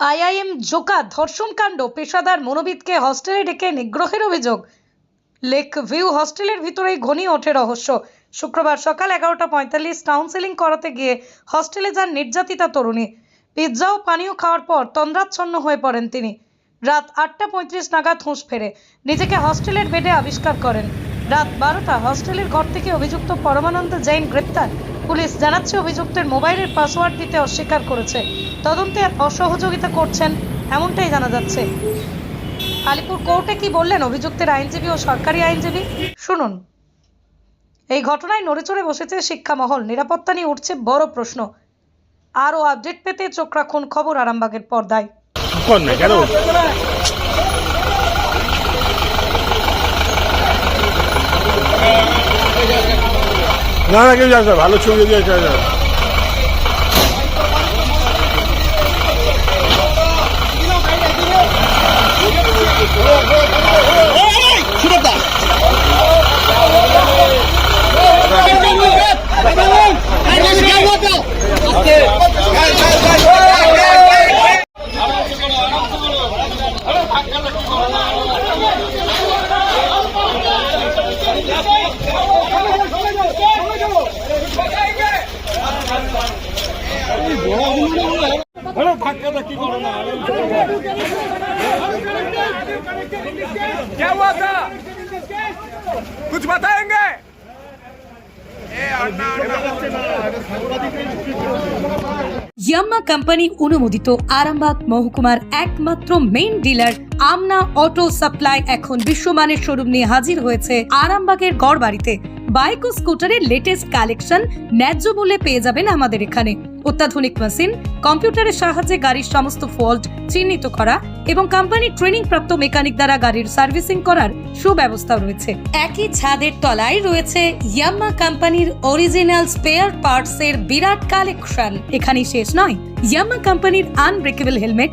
IIM Joka ধর্ষণকাণ্ড পেশাদার মনোবিদকে হস্টেলে ডেকে নিগ্রহের অভিযোগ। লেক ভিউ হস্টেলের ভিতরেই ঘনিয়ে ওঠে রহস্য। শুক্রবার সকাল এগারোটা পঁয়তাল্লিশ কাউন্সেলিং করাতে গিয়ে হস্টেলে যান নির্যাতিতা তরুণী। পিৎজা ও পানীয় খাওয়ার পর তন্দ্রাচ্ছন্ন হয়ে পড়েন তিনি। রাত আটটা পঁয়ত্রিশ নাগাদ হুঁশ ফেরে। নিজেকে হস্টেলের বেডে আবিষ্কার করেন। রাত বারোটা হস্টেলের ঘর থেকে অভিযুক্ত পরমানন্দ জৈন গ্রেপ্তার। পুলিশ জানাচ্ছে অভিযুক্তের মোবাইলের পাসওয়ার্ড দিতে অস্বীকার করেছে। তদন্তে অসহযোগিতা করছেন এমনটাই জানা যাচ্ছে। আলিপুর কোর্টে কি বললেন অভিযুক্তের আইনজীবী ও সরকারি আইনজীবী? শুনুন। এই ঘটনায় নড়েচড়ে বসেছে শিক্ষা মহল নিরাপত্তা নিয়ে উঠছে বড় প্রশ্ন। আরও আপডেট পেতে চোখ রাখুন খবর আরামবাগের পর্দায়। না না কেউ যাচ্ছে ভালো ছবি দিয়ে যাবে क्या हुआ था कुछ बताएंगे ইয়াম্মা কোম্পানি অনুমোদিত আরামবাগ মহকুমার একমাত্র main dealer Amna auto supply এখন বিশ্বমানের শোরুম নিয়ে হাজির হয়েছে আরামবাগের গড় বাড়িতে বাইক ও স্কুটারের লেটেস্ট কালেকশন ন্যায্য মূল্যে পেয়ে যাবেন আমাদের এখানে। অত্যাধুনিক মেশিন কম্পিউটারের সাহায্যে গাড়ির সমস্ত ফল্ট চিহ্নিত করা এবং কোম্পানির ট্রেনিং প্রাপ্ত মেকানিক দ্বারা গাড়ির সার্ভিসিং করার সুব্যবস্থা রয়েছে। একই ছাদের তলায় রয়েছে ইয়াম্মা কোম্পানির অরিজিনাল স্পেয়ার পার্টস এর বিরাট কালেকশন এখানেই শেষ নয়। ইয়াম্মা কোম্পানির unbreakable helmet